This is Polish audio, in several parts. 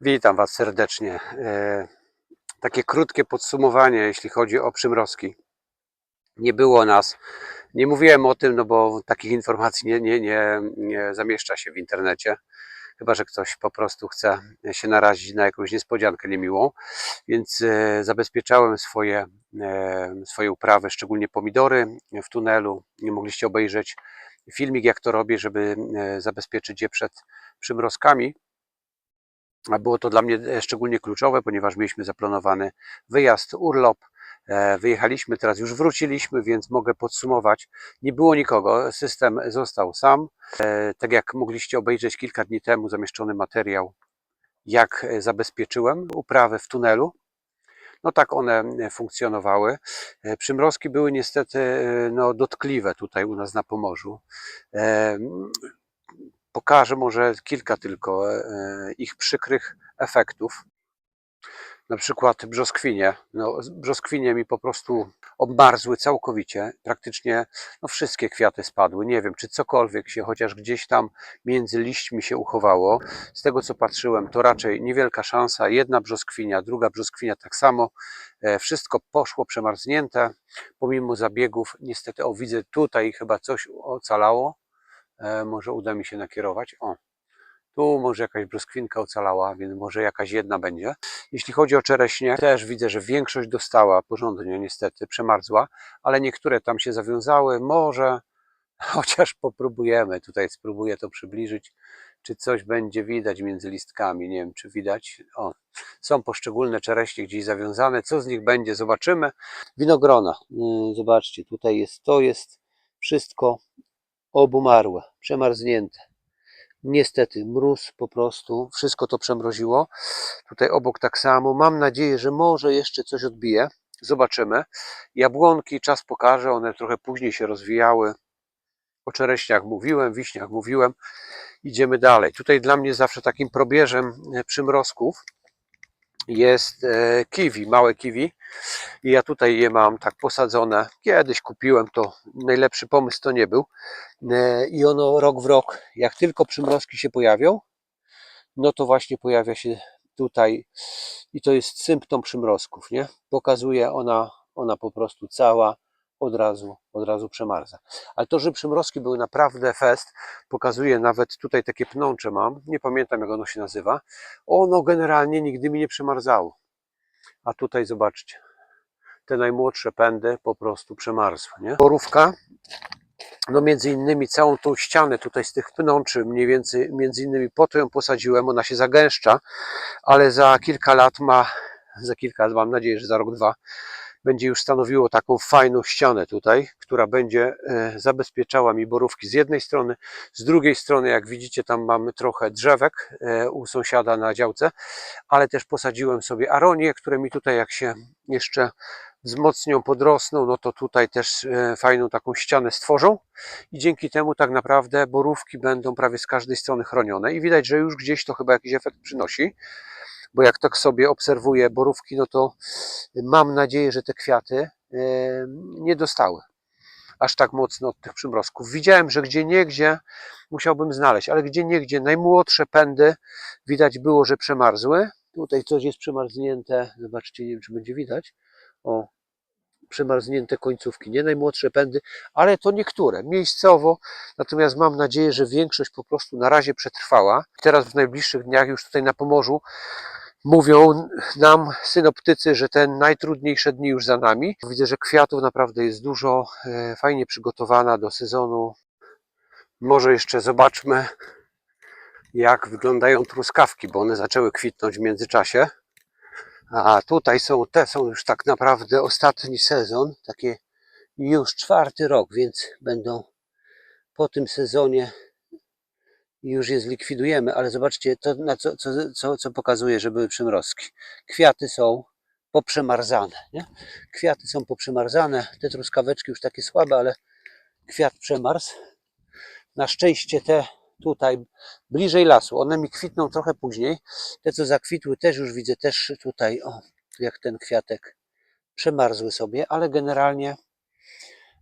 Witam Was serdecznie. E, Takie krótkie podsumowanie, jeśli chodzi o przymrozki. Nie było nas. Nie mówiłem o tym, no bo takich informacji nie, nie, nie, nie zamieszcza się w internecie. Chyba, że ktoś po prostu chce się narazić na jakąś niespodziankę niemiłą. Więc e, zabezpieczałem swoje, e, swoje uprawy, szczególnie pomidory w tunelu. Nie mogliście obejrzeć filmik, jak to robię, żeby zabezpieczyć je przed przymrozkami. Było to dla mnie e, szczególnie kluczowe, ponieważ mieliśmy zaplanowany wyjazd, urlop. E, Wyjechaliśmy, teraz już wróciliśmy, więc mogę podsumować. Nie było nikogo, system został sam. E, Tak jak mogliście obejrzeć kilka dni temu zamieszczony materiał, jak zabezpieczyłem uprawę w tunelu. No tak one funkcjonowały. Przymrozki były niestety no, dotkliwe tutaj u nas na Pomorzu. Pokażę może kilka tylko e, ich przykrych efektów. Na przykład brzoskwinie. No, brzoskwinie mi po prostu obmarzły całkowicie. Praktycznie no, wszystkie kwiaty spadły. Nie wiem, czy cokolwiek się chociaż gdzieś tam między liśćmi się uchowało. Z tego co patrzyłem, to raczej niewielka szansa. Jedna brzoskwinia, druga brzoskwinia tak samo. E, Wszystko poszło przemarznięte. Pomimo zabiegów, niestety, o widzę tutaj chyba coś ocalało. E, może uda mi się nakierować. O, tu może jakaś brzoskwinka ocalała, więc może jakaś jedna będzie. Jeśli chodzi o czereśnie, też widzę, że większość dostała porządnie, niestety, przemarzła, ale niektóre tam się zawiązały. Może chociaż popróbujemy. Tutaj spróbuję to przybliżyć, czy coś będzie widać między listkami. Nie wiem, czy widać. O, są poszczególne czereśnie gdzieś zawiązane. Co z nich będzie, zobaczymy. Winogrona. Yy, Zobaczcie, tutaj jest, to jest wszystko obumarłe, przemarznięte. Niestety, mróz po prostu, wszystko to przemroziło. Tutaj obok tak samo. Mam nadzieję, że może jeszcze coś odbije. Zobaczymy. Jabłonki, czas pokaże, one trochę później się rozwijały. O czereśniach mówiłem, wiśniach mówiłem. Idziemy dalej. Tutaj dla mnie zawsze takim probierzem e, przymrozków jest e, kiwi, małe kiwi. I ja tutaj je mam tak posadzone. Kiedyś kupiłem to, najlepszy pomysł to nie był. E, I ono rok w rok, jak tylko przymrozki się pojawią, no to właśnie pojawia się tutaj i to jest symptom przymrozków, nie? Pokazuje ona, ona po prostu cała od razu, od razu przemarza. Ale to, że przymrozki były naprawdę fest, pokazuje nawet tutaj takie pnącze mam, nie pamiętam jak ono się nazywa. Ono generalnie nigdy mi nie przemarzało. A tutaj zobaczcie, te najmłodsze pędy po prostu przemarzły, nie? Borówka, no między innymi całą tą ścianę tutaj z tych pnączy, mniej więcej, między innymi po to ją posadziłem, ona się zagęszcza, ale za kilka lat ma, za kilka, mam nadzieję, że za rok, dwa, będzie już stanowiło taką fajną ścianę tutaj, która będzie e, zabezpieczała mi borówki z jednej strony, z drugiej strony, jak widzicie, tam mamy trochę drzewek e, u sąsiada na działce, ale też posadziłem sobie aronie, które mi tutaj, jak się jeszcze wzmocnią, podrosną, no to tutaj też e, fajną taką ścianę stworzą. I dzięki temu tak naprawdę borówki będą prawie z każdej strony chronione. I widać, że już gdzieś to chyba jakiś efekt przynosi, bo jak tak sobie obserwuję borówki, no to mam nadzieję, że te kwiaty e, nie dostały aż tak mocno od tych przymrozków. Widziałem, że gdzie niegdzie musiałbym znaleźć, ale gdzie niegdzie najmłodsze pędy widać było, że przemarzły. Tutaj coś jest przemarznięte, zobaczcie, nie wiem czy będzie widać. O, przemarznięte końcówki, nie najmłodsze pędy, ale to niektóre, miejscowo, natomiast mam nadzieję, że większość po prostu na razie przetrwała. Teraz w najbliższych dniach już tutaj na Pomorzu mówią nam synoptycy, że te najtrudniejsze dni już za nami. Widzę, że kwiatów naprawdę jest dużo, e, fajnie przygotowana do sezonu. Może jeszcze zobaczmy, jak wyglądają truskawki, bo one zaczęły kwitnąć w międzyczasie. A tutaj są, te są już tak naprawdę ostatni sezon, takie już czwarty rok, więc będą po tym sezonie już je zlikwidujemy, ale zobaczcie to, na co, co, co, co pokazuje, że były przymrozki. Kwiaty są poprzemarzane, nie? Kwiaty są poprzemarzane, te truskaweczki już takie słabe, ale kwiat przemarzł. Na szczęście te tutaj bliżej lasu, one mi kwitną trochę później. Te co zakwitły też już widzę, też tutaj, o, jak ten kwiatek przemarzły sobie, ale generalnie,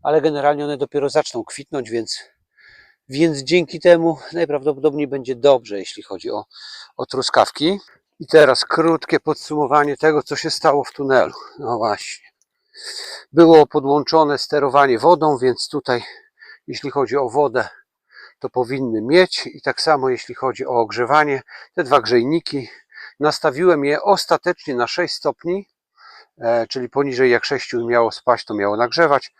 ale generalnie one dopiero zaczną kwitnąć, więc, więc dzięki temu najprawdopodobniej będzie dobrze, jeśli chodzi o, o truskawki. I teraz krótkie podsumowanie tego, co się stało w tunelu. No właśnie. Było podłączone sterowanie wodą, więc tutaj, jeśli chodzi o wodę, to powinny mieć. I tak samo, jeśli chodzi o ogrzewanie, te dwa grzejniki. Nastawiłem je ostatecznie na 6 stopni, e, czyli poniżej jak 6 miało spaść, to miało nagrzewać.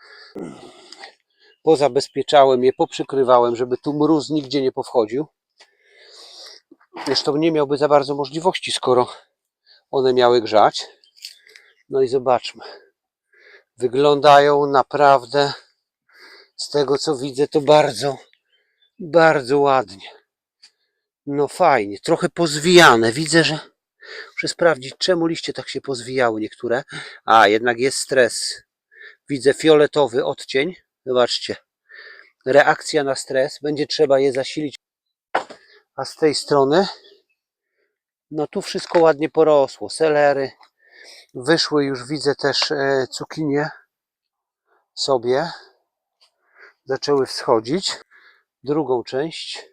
Pozabezpieczałem je, poprzykrywałem, żeby tu mróz nigdzie nie powchodził. Zresztą nie miałby za bardzo możliwości, skoro one miały grzać. No i zobaczmy. Wyglądają naprawdę, z tego co widzę, to bardzo, bardzo ładnie. No fajnie, trochę pozwijane. Widzę, że muszę sprawdzić, czemu liście tak się pozwijały niektóre. A, jednak jest stres. Widzę fioletowy odcień. Zobaczcie. Reakcja na stres. Będzie trzeba je zasilić. A z tej strony, no tu wszystko ładnie porosło. Selery. Wyszły już, widzę też e, cukinie sobie. Zaczęły wschodzić. Drugą część.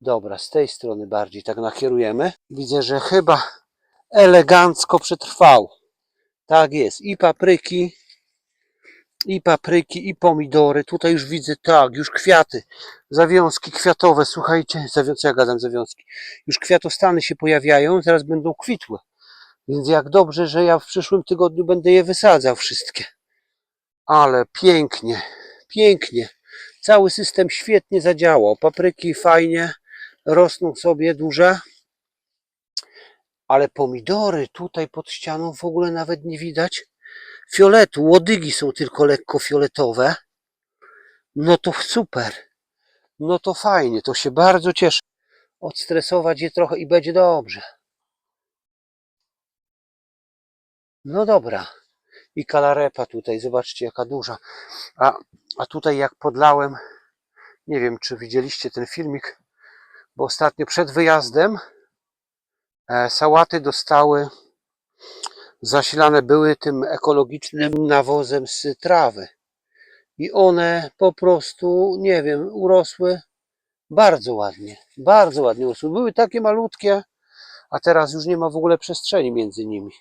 Dobra, z tej strony bardziej tak nakierujemy. Widzę, że chyba elegancko przetrwał. Tak jest. I papryki, i papryki, i pomidory. Tutaj już widzę, tak, już kwiaty. Zawiązki kwiatowe, słuchajcie. Zawiązki, ja gadam zawiązki. Już kwiatostany się pojawiają, zaraz będą kwitłe. Więc jak dobrze, że ja w przyszłym tygodniu będę je wysadzał wszystkie. Ale pięknie, pięknie. Cały system świetnie zadziałał. Papryki fajnie rosną sobie duże. Ale pomidory tutaj pod ścianą w ogóle nawet nie widać fioletu. Łodygi są tylko lekko fioletowe. No to super. No to fajnie, to się bardzo cieszę. Odstresować je trochę i będzie dobrze. No dobra. I kalarepa tutaj, zobaczcie jaka duża. A, a tutaj jak podlałem, nie wiem czy widzieliście ten filmik, bo ostatnio przed wyjazdem e, sałaty dostały, zasilane były tym ekologicznym nawozem z trawy. I one po prostu, nie wiem, urosły bardzo ładnie. Bardzo ładnie urosły. Były takie malutkie, a teraz już nie ma w ogóle przestrzeni między nimi.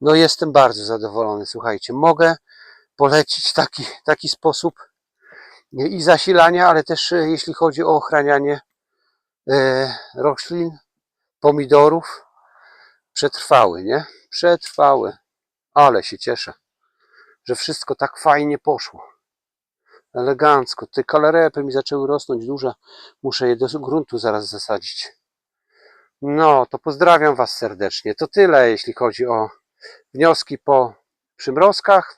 No jestem bardzo zadowolony, słuchajcie. Mogę polecić taki, taki sposób i zasilania, ale też e, jeśli chodzi o ochranianie e, roślin, pomidorów, przetrwały, nie? Przetrwały. Ale się cieszę, że wszystko tak fajnie poszło. Elegancko. Te kalarepy mi zaczęły rosnąć duże. Muszę je do gruntu zaraz zasadzić. No, to pozdrawiam Was serdecznie. To tyle, jeśli chodzi o wnioski po przymrozkach.